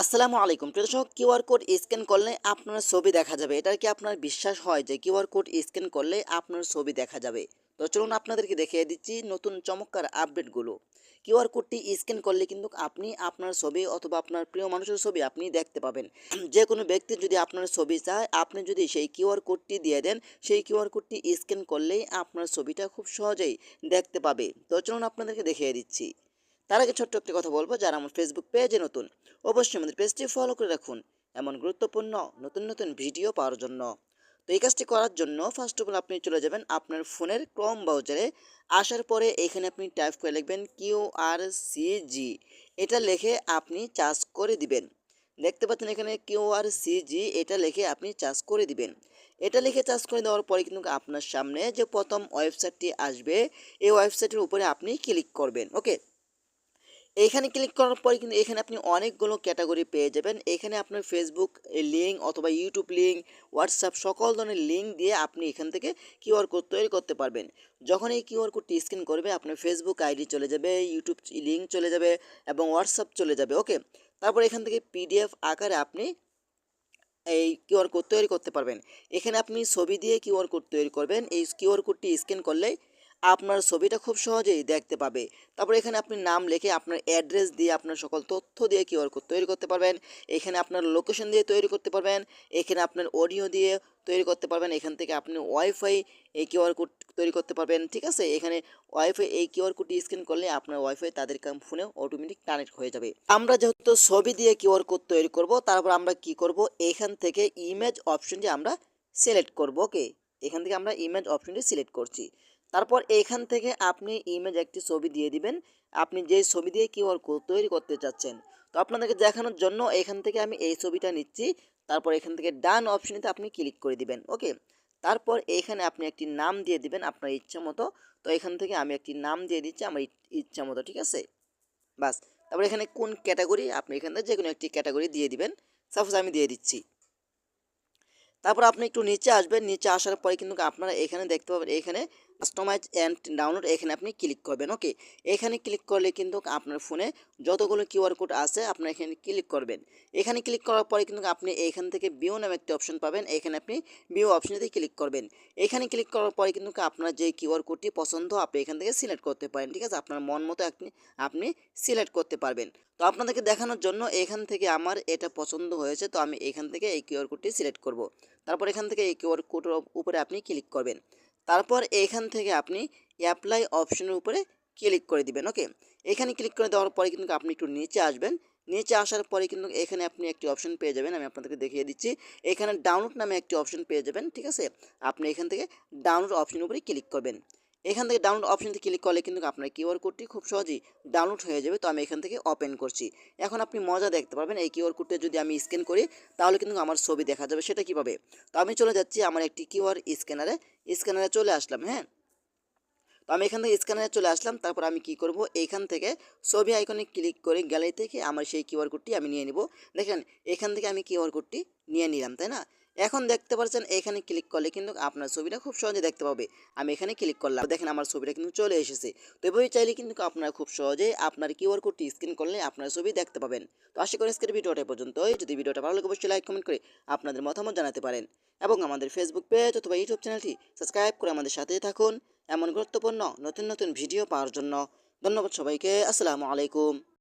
আসসালামু আলাইকুম। প্রিয় দর্শক কিউআর কোড স্ক্যান করলে আপনার ছবি দেখা যাবে। এটা কি আপনার বিশ্বাস হয় যে কিউআর কোড স্ক্যান করলে আপনার ছবি দেখা যাবে? তো চলুন আপনাদেরকে দেখিয়ে দিচ্ছি নতুন চমৎকার আপডেটগুলো। কিউআর কোডটি স্ক্যান করলে কিন্তু আপনি আপনার ছবি অথবা আপনার প্রিয় মানুষের ছবি আপনি দেখতে পাবেন। যে কোনো ব্যক্তি যদি আপনার ছবি চায়, আপনি যদি সেই কিউআর কোডটি দিয়ে দেন, সেই কিউআর কোডটি স্ক্যান করলেই আপনার ছবিটা খুব সহজেই দেখতে পাবে। তো চলুন আপনাদেরকে দেখিয়ে দিচ্ছি। তার আগে ছোট্ট একটি কথা বলব, যারা আমার ফেসবুক পেজে নতুন, অবশ্যই আমাদের পেজটি ফলো করে রাখুন। এমন গুরুত্বপূর্ণ, নতুন নতুন ভিডিও পাওয়ার জন্য। তো এই কাজটি করার জন্য ফার্স্ট অফ অল আপনি চলে যাবেন আপনার ফোনের ক্রম ব্রাউজারে আসার পরে এখানে আপনি টাইপ করে লিখবেন কিউ আর সি জি এটা লিখে আপনি চার্জ করে দিবেন। দেখতে পাচ্ছেন এখানে কিউ আর সি জি এটা লিখে আপনি চার্জ করে দিবেন। এটা লিখে চার্জ করে দেওয়ার পরে কিন্তু আপনার সামনে যে প্রথম ওয়েবসাইটটি আসবে, এই ওয়েবসাইটের উপরে আপনি ক্লিক করবেন ওকে এখানে ক্লিক করার পরে কিন্তু এখানে আপনি অনেকগুলো ক্যাটাগরি পেয়ে যাবেন। এখানে আপনার ফেসবুক লিঙ্ক অথবা ইউটিউব লিঙ্ক হোয়াটসঅ্যাপ সকল ধরনের লিঙ্ক দিয়ে আপনি এখান থেকে কিউআর কোড তৈরি করতে পারবেন। যখন এই কিউআর কোডটি স্ক্যান করবে, আপনার ফেসবুক আইডি চলে যাবে ইউটিউব লিঙ্ক চলে যাবে এবং হোয়াটসঅ্যাপ চলে যাবে ওকে তারপর এখান থেকে পিডিএফ আকারে আপনি এই কিউআর কোড তৈরি করতে পারবেন। এখানে আপনি ছবি দিয়ে কিউআর কোড তৈরি করবেন। এই কিউআর কোডটি স্ক্যান করলেই আপনার ছবিটা খুব সহজেই দেখতে পাবে। তারপর এখানে আপনি নাম লিখে আপনার অ্যাড্রেস দিয়ে আপনার সকল তথ্য দিয়ে কিউআর কোড তৈরি করতে পারবেন। এখানে আপনার লোকেশন দিয়ে তৈরি করতে পারবেন। এখানে আপনার অডিও দিয়ে তৈরি করতে পারবেন। এখান থেকে আপনি ওয়াইফাই এই কিউআর কোড তৈরি করতে পারবেন। ঠিক আছে? এখানে ওয়াইফাই এই কিউআর কোডটি স্ক্যান করলে আপনার ওয়াইফাই তাদের ফোনে অটোমেটিক কানেক্ট হয়ে যাবে। আমরা যেহেতু ছবি দিয়ে কিউআর কোড তৈরি করব, তারপর আমরা কি করব? এখান থেকে ইমেজ অপশনটি আমরা সিলেক্ট করব ওকে এখান থেকে আমরা ইমেজ অপশনটি সিলেক্ট করছি। তারপর এখান থেকে আপনি ইমেজ একটি ছবি দিয়ে দিবেন। আপনি যেই ছবি দিয়ে কিউআর কোড তৈরি করতে চাচ্ছেন। তো আপনাদেরকে দেখানোর জন্য এখান থেকে আমি এই ছবিটা নিচ্ছি। তারপর এখান থেকে ডান অপশনেতে আপনি ক্লিক করে দিবেন ওকে তারপর এখানে আপনি একটি নাম দিয়ে দিবেন আপনার ইচ্ছা মতো। তো এখান থেকে আমি একটি নাম দিয়ে দিচ্ছি আমার ইচ্ছা মতো, ঠিক আছে? বাস, তারপর এখানে কোন ক্যাটাগরি আপনি এখান থেকে যে কোনো একটি ক্যাটাগরি দিয়ে দিবেন। সাপোজ আমি দিয়ে দিচ্ছি। তারপর আপনি একটু নিচে আসবেন, নিচে আসার পরে কিন্তু আপনারা এখানে দেখতে পাবেন, এখানে কাস্টমাইজ অ্যান্ড ডাউনলোড এখানে আপনি ক্লিক করবেন ওকে এখানে ক্লিক করলে কিন্তু আপনার ফোনে যতগুলো কিউআর কোড আছে, আপনার এখানে ক্লিক করবেন। এখানে ক্লিক করার পরে কিন্তু আপনি এখান থেকে বিও নামে একটি অপশন পাবেন, এখানে আপনি বিও অপশনেতে ক্লিক করবেন। এখানে ক্লিক করার পরে কিন্তু আপনার যে কিউআর কোডটি পছন্দ, আপনি এখান থেকে সিলেক্ট করতে পারেন, ঠিক আছে? আপনার মন মতো আপনি আপনি সিলেক্ট করতে পারবেন। তো আপনাদেরকে দেখানোর জন্য এখান থেকে আমার এটা পছন্দ হয়েছে, তো আমি এখান থেকে এই কিউআর কোডটি সিলেক্ট করব। তারপর এখান থেকে এই কিউআর কোডের উপরে আপনি ক্লিক করবেন। তারপর এখান থেকে আপনি অ্যাপ্লাই অপশনের উপরে ক্লিক করে দিবেন, ওকে? এখানে ক্লিক করে দেওয়ার পরে কিন্তু আপনি একটু নিচে আসবেন। নিচে আসার পরে কিন্তু এখানে আপনি একটি অপশন পেয়ে যাবেন, আমি আপনাদেরকে দেখিয়ে দিচ্ছি। এখানে ডাউনলোড নামে একটি অপশন পেয়ে যাবেন, ঠিক আছে? আপনি এখান থেকে ডাউনলোড অপশনের উপরে ক্লিক করবেন। এখান থেকে ডাউনলোড অপশনটি ক্লিক করলে কিন্তু আপনার কিউআর কোডটি খুব সহজেই ডাউনলোড হয়ে যাবে। তো আমি এখান থেকে ওপেন করছি। এখন আপনি মজা দেখতে পারবেন এই কিউআর কোডটা যদি আমি স্ক্যান করি, তাহলে কিন্তু আমার ছবি দেখা যাবে, সেটা কীভাবে? তো আমি চলে যাচ্ছি আমার একটি কিউআর স্ক্যানারে স্ক্যানারে চলে আসলাম হ্যাঁ? তো আমি এখান থেকে স্ক্যানারে চলে আসলাম, তারপর আমি কি করব? এইখান থেকে ছবি আইকনে ক্লিক করে গ্যালারি থেকে আমার সেই কিউআর কোডটি আমি নিয়ে নিব। দেখেন, এখান থেকে আমি কিউআর কোডটি নিয়ে নিলাম, তাই না? এখন দেখতে পাচ্ছেন এখানে ক্লিক করলে কিন্তু আপনার ছবিটা খুব সহজে দেখতে পাবে। আমি এখানে ক্লিক করলাম। দেখেন আমার ছবিটা কিন্তু চলে এসেছে। তো এভাবে চাইলে কিন্তু আপনারা খুব সহজে আপনার কিউআর কোডটি স্ক্যান করলে আপনার ছবি দেখতে পাবেন। তো আশা করি আজকের ভিডিওটা পর্যন্ত যদি ভিডিওটা ভালো লাগে, অবশ্যই লাইক কমেন্ট করে আপনাদের মতামত জানাতে পারেন। এবং আমাদের ফেসবুক পেজ অথবা ইউটিউব চ্যানেলটি সাবস্ক্রাইব করে আমাদের সাথেই থাকুন এমন গুরুত্বপূর্ণ নতুন নতুন ভিডিও পাওয়ার জন্য। ধন্যবাদ সবাইকে। আসসালামু আলাইকুম।